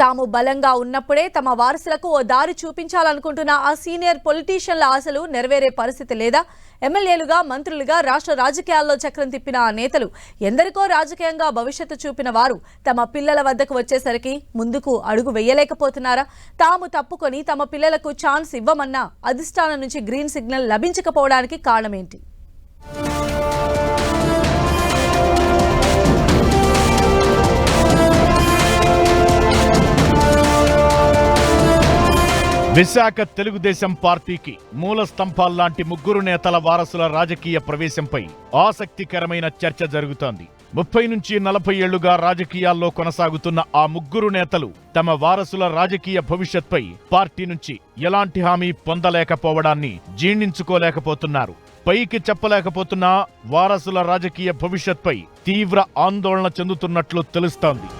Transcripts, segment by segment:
తాము బలంగా ఉన్నప్పుడే తమ వారసులకు ఓ దారి చూపించాలనుకుంటున్న ఆ సీనియర్ పొలిటీషియన్ల ఆశలు నెరవేరే పరిస్థితి లేదా? ఎమ్మెల్యేలుగా మంత్రులుగా రాష్ట్ర రాజకీయాల్లో చక్రం తిప్పిన ఆ నేతలు ఎందరికో రాజకీయంగా భవిష్యత్తు చూపిన వారు తమ పిల్లల వద్దకు వచ్చేసరికి ముందుకు అడుగు వేయలేకపోతున్నారా? తాము తప్పుకొని తమ పిల్లలకు ఛాన్స్ ఇవ్వమన్నా అధిష్టానం నుంచి గ్రీన్ సిగ్నల్ లభించకపోవడానికి కారణమేంటి? విశాఖ తెలుగుదేశం పార్టీకి మూల స్తంభాల్లాంటి ముగ్గురు నేతల వారసుల రాజకీయ ప్రవేశంపై ఆసక్తికరమైన చర్చ జరుగుతోంది. ముప్పై నుంచి నలభై ఏళ్ళుగా రాజకీయాల్లో కొనసాగుతున్న ఆ ముగ్గురు నేతలు తమ వారసుల రాజకీయ భవిష్యత్పై పార్టీ నుంచి ఎలాంటి హామీ పొందలేకపోవడాన్ని జీర్ణించుకోలేకపోతున్నారు. పైకి చెప్పలేకపోతున్నా వారసుల రాజకీయ భవిష్యత్పై తీవ్ర ఆందోళన చెందుతున్నట్లు తెలుస్తోంది.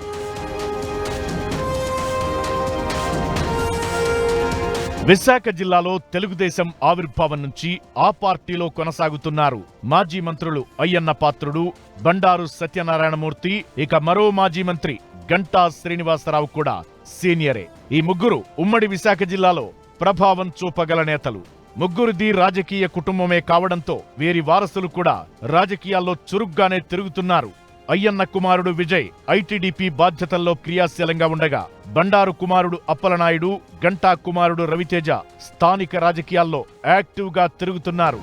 విశాఖ జిల్లాలో తెలుగుదేశం ఆవిర్భావం నుంచి ఆ పార్టీలో కొనసాగుతున్నారు. మాజీ మంత్రులు అయ్యన్న పాత్రుడు బండారు సత్యనారాయణమూర్తి ఇక మరో మాజీ మంత్రి గంటా శ్రీనివాసరావు కూడా సీనియరే. ఈ ముగ్గురు ఉమ్మడి విశాఖ జిల్లాలో ప్రభావం చూపగల నేతలు. ముగ్గురిది రాజకీయ కుటుంబమే కావడంతో వీరి వారసులు కూడా రాజకీయాల్లో చురుగ్గానే తిరుగుతున్నారు. అయ్యన్న కుమారుడు విజయ్ ఐటీడీపీ బాధ్యతల్లో క్రియాశీలంగా ఉండగా బండారు కుమారుడు అప్పలనాయుడు గంటా కుమారుడు రవితేజ స్థానిక రాజకీయాల్లో యాక్టివ్గా తిరుగుతున్నారు.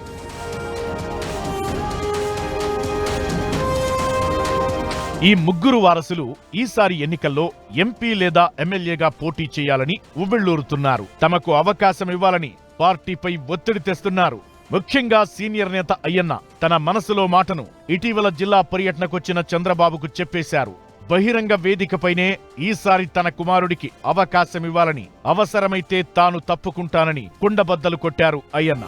ఈ ముగ్గురు వారసులు ఈసారి ఎన్నికల్లో ఎంపీ లేదా ఎమ్మెల్యేగా పోటీ చేయాలని ఉవ్విళ్ళూరుతున్నారు తమకు అవకాశం ఇవ్వాలని పార్టీపై ఒత్తిడి తెస్తున్నారు. ముఖ్యంగా సీనియర్ నేత అయ్యన్న తన మనసులో మాటను ఇటీవల జిల్లా పర్యటనకొచ్చిన చంద్రబాబుకు చెప్పేశారు. బహిరంగ వేదికపైనే ఈసారి తన కుమారుడికి అవకాశమివ్వాలని అవసరమైతే తాను తప్పుకుంటానని కుండబద్దలు కొట్టారు అయ్యన్న.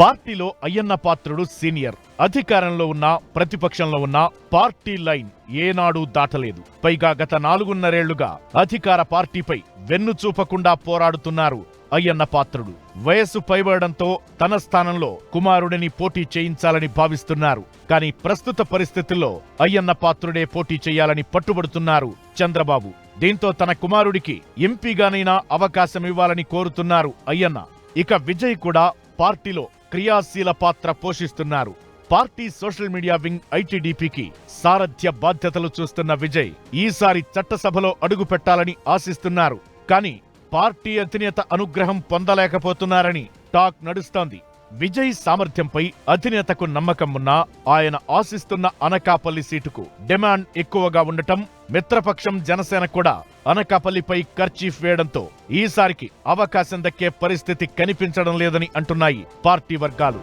పార్టీలో అయ్యన్న పాత్రుడు సీనియర్. అధికారంలో ఉన్న ప్రతిపక్షంలో ఉన్న పార్టీ లైన్ ఏనాడూ దాటలేదు. పైగా గత నాలుగున్నరేళ్ళుగా అధికార పార్టీపై వెన్ను చూపకుండా పోరాడుతున్నారు అయ్యన్న పాత్రుడు. వయస్సు పైబడడంతో తన స్థానంలో కుమారుడిని పోటీ చేయించాలని భావిస్తున్నారు. కానీ ప్రస్తుత పరిస్థితుల్లో అయ్యన్న పాత్రుడే పోటీ చేయాలని పట్టుబడుతున్నారు చంద్రబాబు. దీంతో తన కుమారుడికి ఎంపీగానైనా అవకాశం ఇవ్వాలని కోరుతున్నారు అయ్యన్న. ఇక విజయ్ కూడా పార్టీలో క్రియాశీల పాత్ర పోషిస్తున్నారు. పార్టీ సోషల్ మీడియా వింగ్ ఐటీడీపీకి సారథ్య బాధ్యతలు చూస్తున్న విజయ్ ఈసారి చట్టసభలో అడుగు పెట్టాలని ఆశిస్తున్నారు. కానీ పార్టీ అధినేత అనుగ్రహం పొందలేకపోతున్నారని టాక్ నడుస్తోంది. విజయ్ సామర్థ్యంపై అధినేతకు నమ్మకం ఉన్నా ఆయన ఆశిస్తున్న అనకాపల్లి సీటుకు డిమాండ్ ఎక్కువగా ఉండటం మిత్రపక్షం జనసేన కూడా అనకాపల్లిపై కర్చీఫ్ వేయడంతో ఈసారికి అవకాశం దక్కే పరిస్థితి కనిపించడం లేదని అంటున్నాయి పార్టీ వర్గాలు.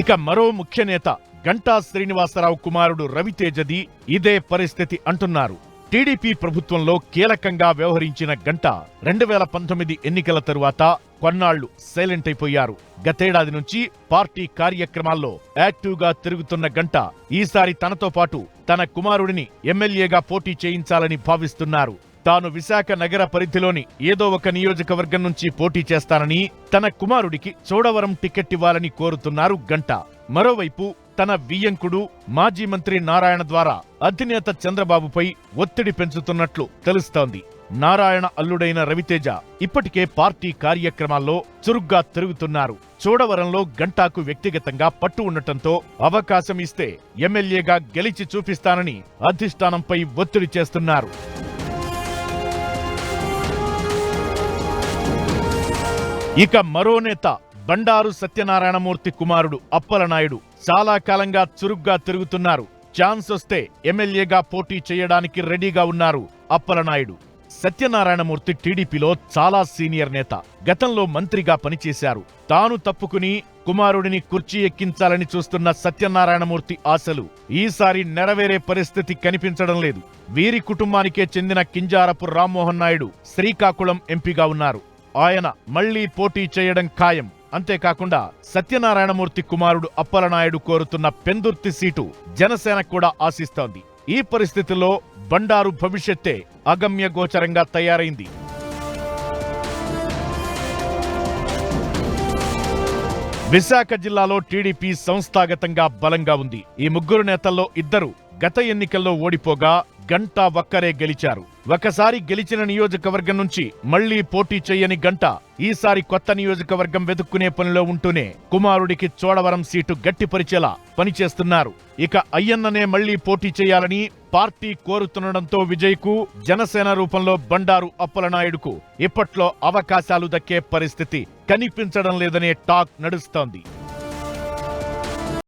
ఇక మరో ముఖ్య నేత గంటా శ్రీనివాసరావు కుమారుడు రవితేజది ఇదే పరిస్థితి అంటున్నారు. టీడీపీ ప్రభుత్వంలో కీలకంగా వ్యవహరించిన గంట రెండు వేల పంతొమ్మిది ఎన్నికల తరువాత కొన్నాళ్ళు సైలెంట్ అయిపోయారు. గతేడాది నుంచి పార్టీ కార్యక్రమాల్లో యాక్టివ్గా తిరుగుతున్న గంట ఈసారి తనతో పాటు తన కుమారుడిని ఎమ్మెల్యేగా పోటీ చేయించాలని భావిస్తున్నారు. తాను విశాఖ నగర పరిధిలోని ఏదో ఒక నియోజకవర్గం నుంచి పోటీ చేస్తానని తన కుమారుడికి చోడవరం టికెట్ ఇవ్వాలని కోరుతున్నారు గంట. మరోవైపు తన వియ్యంకుడు మాజీ మంత్రి నారాయణ ద్వారా అధినేత చంద్రబాబుపై ఒత్తిడి పెంచుతున్నట్లు తెలుస్తోంది. నారాయణ అల్లుడైన రవితేజ ఇప్పటికే పార్టీ కార్యక్రమాల్లో చురుగ్గా తిరుగుతున్నారు. చోడవరంలో గంటాకు వ్యక్తిగతంగా పట్టు ఉండటంతో అవకాశం ఇస్తే ఎమ్మెల్యేగా గెలిచి చూపిస్తానని అధిష్టానంపై ఒత్తిడి చేస్తున్నారు. ఇక మరో నేత బండారు సత్యనారాయణమూర్తి కుమారుడు అప్పలనాయుడు చాలా కాలంగా చురుగ్గా తిరుగుతున్నారు. ఛాన్స్ వస్తే ఎమ్మెల్యేగా పోటీ చేయడానికి రెడీగా ఉన్నారు అప్పలనాయుడు సత్యనారాయణమూర్తి టీడీపీలో చాలా సీనియర్ నేత. గతంలో మంత్రిగా పనిచేశారు. తాను తప్పుకుని కుమారుడిని కుర్చీ ఎక్కించాలని చూస్తున్న సత్యనారాయణమూర్తి ఆశలు ఈసారి నెరవేరే పరిస్థితి కనిపించడం లేదు. వీరి కుటుంబానికే చెందిన కింజారపు రామ్మోహన్ నాయుడు శ్రీకాకుళం ఎంపీగా ఉన్నారు. ఆయన మళ్ళీ పోటీ చేయడం ఖాయం. అంతేకాకుండా సత్యనారాయణమూర్తి కుమారుడు అప్పలనాయుడు కోరుతున్న పెందుర్తి సీటు జనసేన కూడా ఆశిస్తోంది. ఈ పరిస్థితుల్లో బండారు భవిష్యత్తే అగమ్య గోచరంగా తయారైంది. విశాఖ జిల్లాలో టీడీపీ సంస్థాగతంగా బలంగా ఉంది. ఈ ముగ్గురు నేతల్లో ఇద్దరు గత ఎన్నికల్లో ఓడిపోగా గంటా ఒక్కరే గెలిచారు. ఒకసారి గెలిచిన నియోజకవర్గం నుంచి మళ్ళీ పోటీ చేయని గంట ఈసారి కొత్త నియోజకవర్గం వెతుక్కునే పనిలో ఉంటూనే కుమారుడికి చోడవరం సీటు గట్టిపరిచేలా పనిచేస్తున్నారు. ఇక అయ్యన్ననే మళ్ళీ పోటీ చేయాలని పార్టీ కోరుతుండడంతో విజయ్కు జనసేన రూపంలో బండారు అప్పలనాయుడుకు ఇప్పట్లో అవకాశాలు దక్కే పరిస్థితి కనిపించడం లేదనే టాక్ నడుస్తోంది.